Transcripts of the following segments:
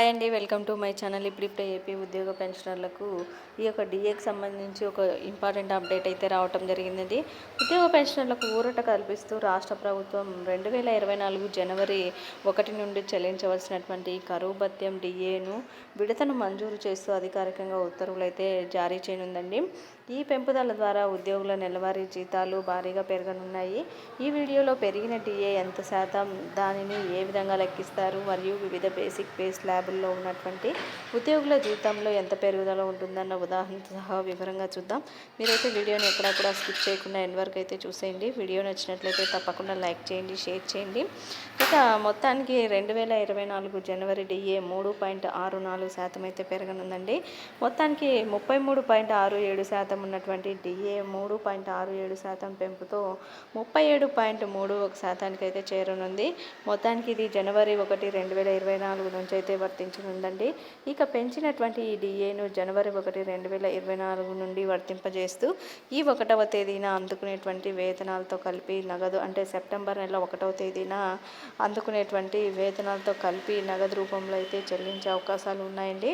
Hi అండి welcome to my channel. ఇప్పుడిప్పుడే AP ఉద్యోగ పెన్షనర్లకు ఈ యొక్క డిఏకి సంబంధించి ఒక ఇంపార్టెంట్ అప్డేట్ అయితే రావటం జరిగిందండి. ఉద్యోగ పెన్షనర్లకు ఊరట కల్పిస్తూ రాష్ట్ర ప్రభుత్వం రెండు వేల ఇరవై నాలుగు జనవరి ఒకటి నుండి చెల్లించవలసినటువంటి కరువు భత్యం డిఏను విడతను మంజూరు చేస్తూ అధికారికంగా ఉత్తర్వులు అయితే జారీ చేయనుందండి. ఈ పెంపుదల ద్వారా ఉద్యోగుల నెలవారీ జీతాలు భారీగా పెరగనున్నాయి. ఈ వీడియోలో పెరిగిన డిఏ ఎంత శాతం దానిని ఏ విధంగా లెక్కిస్తారు మరియు వివిధ బేసిక్ పే ట్రబుల్లో ఉన్నటువంటి ఉద్యోగుల జీవితంలో ఎంత పెరుగుదల ఉంటుందన్న ఉదాహరణతో సహా వివరంగా చూద్దాం. మీరైతే వీడియోని ఎక్కడా కూడా స్కిప్ చేయకుండా ఎండ్ వరకు అయితే చూసేయండి. వీడియో నచ్చినట్లయితే తప్పకుండా లైక్ చేయండి షేర్ చేయండి. ఇక మొత్తానికి రెండు వేల ఇరవై నాలుగు జనవరి డిఏ మూడు పాయింట్ ఆరు నాలుగు శాతం అయితే పెరగనుందండి. మొత్తానికి ముప్పై మూడు పాయింట్ ఆరు ఏడు శాతం శాతం ఉన్నటువంటి డిఏ మూడు పాయింట్ ఆరు ఏడు శాతం పెంపుతో ముప్పై ఏడు పాయింట్ మూడు ఒక శాతానికి అయితే చేరనుంది. మొత్తానికి ఇది జనవరి ఒకటి రెండు వేల ఇరవై నాలుగు నుంచి అయితే వర్తించనుందండి. ఇక పెంచినటువంటి ఈ డిఏను జనవరి ఒకటి రెండు వేల ఇరవై నాలుగు నుండి వర్తింపజేస్తూ ఈ ఒకటవ తేదీన అందుకునేటువంటి వేతనాలతో కలిపి నగదు అంటే సెప్టెంబర్ నెల ఒకటవ తేదీన అందుకునేటువంటి వేతనాలతో కలిపి నగదు రూపంలో అయితే చెల్లించే అవకాశాలు ఉన్నాయండి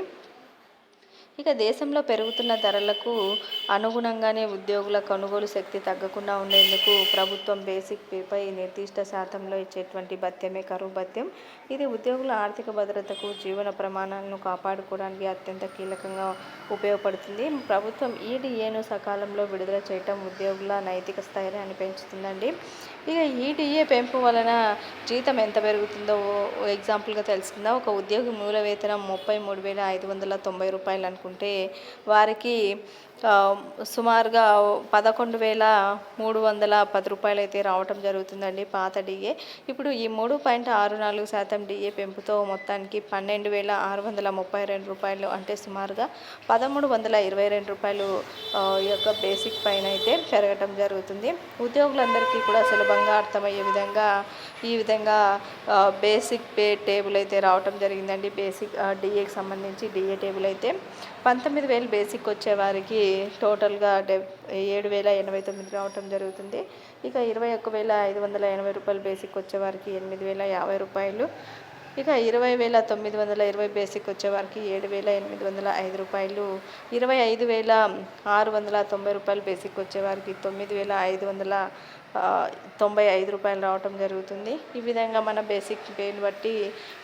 ఇక దేశంలో పెరుగుతున్న ధరలకు అనుగుణంగానే ఉద్యోగుల కొనుగోలు శక్తి తగ్గకుండా ఉండేందుకు ప్రభుత్వం బేసిక్ పేపై నిర్దిష్ట శాతంలో ఇచ్చేటువంటి భత్యమే కరువు భత్యం. ఇది ఉద్యోగుల ఆర్థిక భద్రతకు జీవన ప్రమాణాలను కాపాడుకోవడానికి అత్యంత కీలకంగా ఉపయోగపడుతుంది. ప్రభుత్వం ఈడీఏను సకాలంలో విడుదల చేయటం ఉద్యోగుల నైతిక స్థైర్యాన్ని పెంచుతుందండి. ఇక ఈడీఏ పెంపు వలన జీతం ఎంత పెరుగుతుందో ఎగ్జాంపుల్గా తెలుసుకుందాం. ఒక ఉద్యోగి మూల వేతనం ముప్పై మూడు వేల ఐదు వందల తొంభై రూపాయలు అనుకుంటే వారికి సుమారుగా పదకొండు వేల మూడు వందల పది రూపాయలు అయితే రావటం జరుగుతుందండి పాత డిఏ. ఇప్పుడు ఈ మూడు పాయింట్ ఆరు నాలుగు శాతం డిఏ పెంపుతో మొత్తానికి పన్నెండు వేల ఆరు వందల ముప్పై రెండు రూపాయలు అంటే సుమారుగా పదమూడు వందల ఇరవై రెండు రూపాయలు యొక్క బేసిక్ పైన అయితే పెరగటం జరుగుతుంది. ఉద్యోగులందరికీ కూడా సులభంగా అర్థమయ్యే విధంగా ఈ విధంగా బేసిక్ పే టేబుల్ అయితే రావటం జరిగిందండి. బేసిక్ డిఏకి సంబంధించి డిఏ టేబుల్ అయితే. పంతొమ్మిది వేలు బేసిక్ వచ్చేవారికి టోటల్గా డె ఏడు వేల ఎనభై తొమ్మిది రావటం జరుగుతుంది. ఇక ఇరవై ఒక్క వేల ఐదు వందల ఎనభై రూపాయలు బేసిక్ వచ్చేవారికి ఎనిమిది వేల యాభై రూపాయలు. ఇక ఇరవై వేల తొమ్మిది వందల ఇరవై బేసిక్ వచ్చేవారికి ఏడు వేల ఎనిమిది వందల ఐదు రూపాయలు. ఇరవై ఐదు వేల ఆరు వందల తొంభై రూపాయలు బేసిక్ వచ్చేవారికి తొమ్మిది వేల ఐదు వందల తొంభై ఐదు రూపాయలు రావటం జరుగుతుంది. ఈ విధంగా మన బేసిక్ పేని బట్టి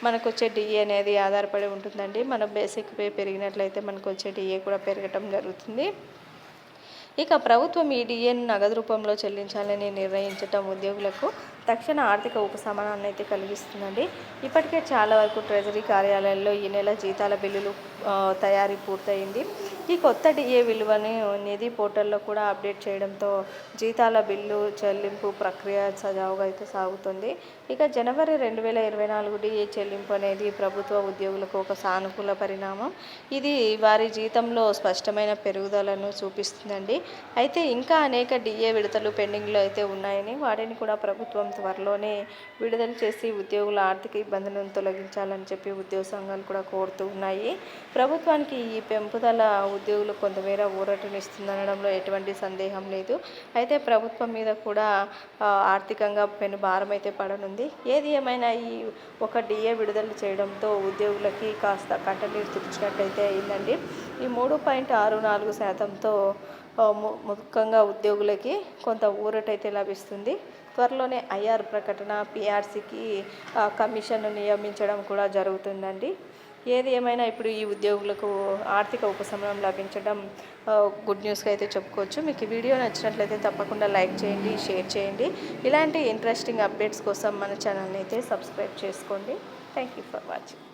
మనకు వచ్చే డిఏ అనేది ఆధారపడి ఉంటుందండి. మన బేసిక్ పే పెరిగినట్లయితే మనకు వచ్చే డిఏ కూడా పెరగటం జరుగుతుంది. ఇక ప్రభుత్వం ఈ డిఏను నగదు రూపంలో చెల్లించాలని నిర్ణయించటం ఉద్యోగులకు తక్షణ ఆర్థిక ఉపశమనాన్ని అయితే కలిగిస్తుందండి. ఇప్పటికే చాలా వరకు ట్రెజరీ కార్యాలయాల్లో ఈ నెల జీతాల బిల్లులు తయారీ పూర్తయింది. ఈ కొత్త డిఏ విలువని నిధి పోర్టల్లో కూడా అప్డేట్ చేయడంతో జీతాల బిల్లు చెల్లింపు ప్రక్రియ సజావుగా అయితే సాగుతుంది. ఇక జనవరి రెండు వేల ఇరవై నాలుగు డిఏ చెల్లింపు అనేది ప్రభుత్వ ఉద్యోగులకు ఒక సానుకూల పరిణామం. ఇది వారి జీతంలో స్పష్టమైన పెరుగుదలను చూపిస్తుందండి. అయితే ఇంకా అనేక డిఏ విడతలు పెండింగ్లో అయితే ఉన్నాయని వాటిని కూడా ప్రభుత్వం త్వరలోనే విడుదల చేసి ఉద్యోగుల ఆర్థిక ఇబ్బందులను తొలగించాలని చెప్పి ఉద్యోగ సంఘాలు కూడా కోరుతూ ఉన్నాయి. ప్రభుత్వానికి ఈ పెంపుదల ఉద్యోగులు కొంతమేర ఊరటనిస్తుందనడంలో ఎటువంటి సందేహం లేదు. అయితే ప్రభుత్వం మీద కూడా ఆర్థికంగా పెను భారం అయితే పడనుంది. ఏది ఏమైనా ఈ ఒక డిఏ విడుదల చేయడంతో ఉద్యోగులకి కాస్త కంటనీరు తుడిచినట్టయితే అయిందండి. ఈ మూడు పాయింట్ ఆరు నాలుగు శాతంతో ముఖ్యంగా ఉద్యోగులకి కొంత ఊరటైతే లభిస్తుంది. త్వరలోనే ఐఆర్ ప్రకటన పిఆర్సీకి కమిషన్ నియమించడం కూడా జరుగుతుందండి. ఏది ఏమైనా ఇప్పుడు ఈ ఉద్యోగులకు ఆర్థిక ఉపశమనం లభించడం గుడ్ న్యూస్గా అయితే చెప్పుకోవచ్చు. మీకు ఈ వీడియో నచ్చినట్లయితే తప్పకుండా లైక్ చేయండి షేర్ చేయండి. ఇలాంటి ఇంట్రెస్టింగ్ అప్డేట్స్ కోసం మన ఛానల్ని అయితే సబ్స్క్రైబ్ చేసుకోండి. Thank you for watching